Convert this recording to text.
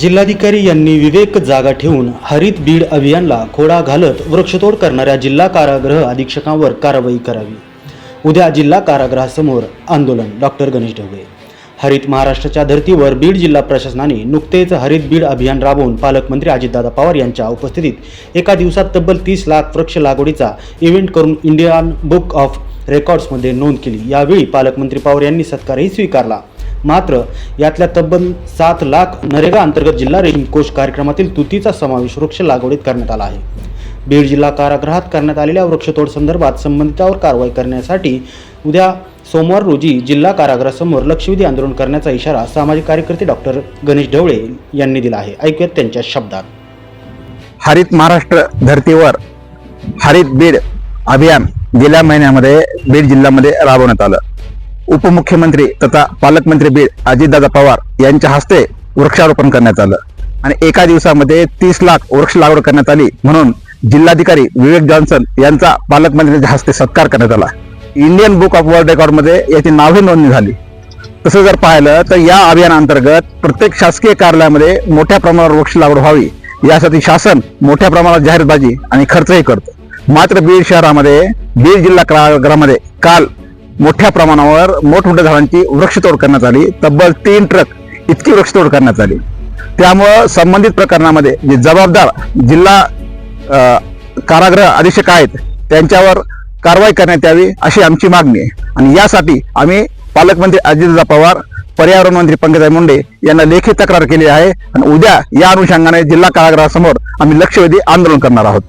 जिल्हाधिकारी यांनी विवेक जागा ठेवून हरित बीड अभियानला खोडा घालत वृक्षतोड करणाऱ्या जिल्हा कारागृह अधीक्षकांवर कारवाई करावी. उद्या जिल्हा कारागृहासमोर आंदोलन. डॉक्टर गणेश ढवळे. हरित महाराष्ट्राच्या धर्तीवर बीड जिल्हा प्रशासनाने नुकतेच हरित बीड अभियान राबवून पालकमंत्री अजितदादा पवार यांच्या उपस्थितीत एका दिवसात तब्बल तीस लाख वृक्ष लागवडीचा इव्हेंट करून इंडियन बुक ऑफ रेकॉर्ड्समध्ये नोंद केली. यावेळी पालकमंत्री पवार यांनी सत्कारही स्वीकारला. मात्र यातल्या तब्बल सात लाख नरेगा अंतर्गत जिल्हा रेशीम कोष कार्यक्रमातील तुतीचा समावेश वृक्ष लागवडीत करण्यात आला आहे. बीड जिल्हा कारागृहात करण्यात आलेल्या वृक्षतोड संदर्भात संबंधितावर कारवाई करण्यासाठी उद्या सोमवार रोजी जिल्हा कारागृहासमोर लक्षवेधी आंदोलन करण्याचा इशारा सामाजिक कार्यकर्ते डॉक्टर गणेश ढवळे यांनी दिला आहे. ऐकूयात त्यांच्या शब्दात. हरित महाराष्ट्र धर्तीवर हरित बीड अभियान गेल्या महिन्यामध्ये बीड जिल्ह्यामध्ये राबवण्यात आलं. उपमुख्यमंत्री तथा पालकमंत्री बीड अजितदादा पवार यांच्या हस्ते वृक्षारोपण करण्यात आलं. आणि एका दिवसामध्ये तीस लाख वृक्ष लागवड करण्यात आली म्हणून जिल्हाधिकारी विवेक जॉन्सन यांचा पालकमंत्र्यांच्या हस्ते सत्कार करण्यात आला. इंडियन बुक ऑफ वर्ल्ड रेकॉर्डमध्ये याची नावे नोंदणी झाली. तसं जर पाहिलं तर या अभियानाअंतर्गत प्रत्येक शासकीय कार्यालयामध्ये मोठ्या प्रमाणावर वृक्ष लागवड व्हावी यासाठी शासन मोठ्या प्रमाणात जाहीरबाजी आणि खर्चही करतं. मात्र बीड शहरामध्ये बीड जिल्हा कारागृहामध्ये काल मोठ्या प्रमाणावर मोठमोठ्या झाडांची वृक्षतोड करण्यात आली. तब्बल तीन ट्रक इतकी वृक्षतोड करण्यात आली. त्यामुळं संबंधित प्रकरणामध्ये जे जबाबदार जिल्हा कारागृह अधीक्षक आहेत त्यांच्यावर कारवाई करण्यात यावी अशी आमची मागणी आहे. आणि यासाठी आम्ही पालकमंत्री अजितदा पवार पर्यावरण मंत्री पंकजा मुंडे यांना लेखी तक्रार केली आहे. आणि उद्या या अनुषंगाने जिल्हा कारागृहासमोर आम्ही लक्षवेधी आंदोलन करणार आहोत.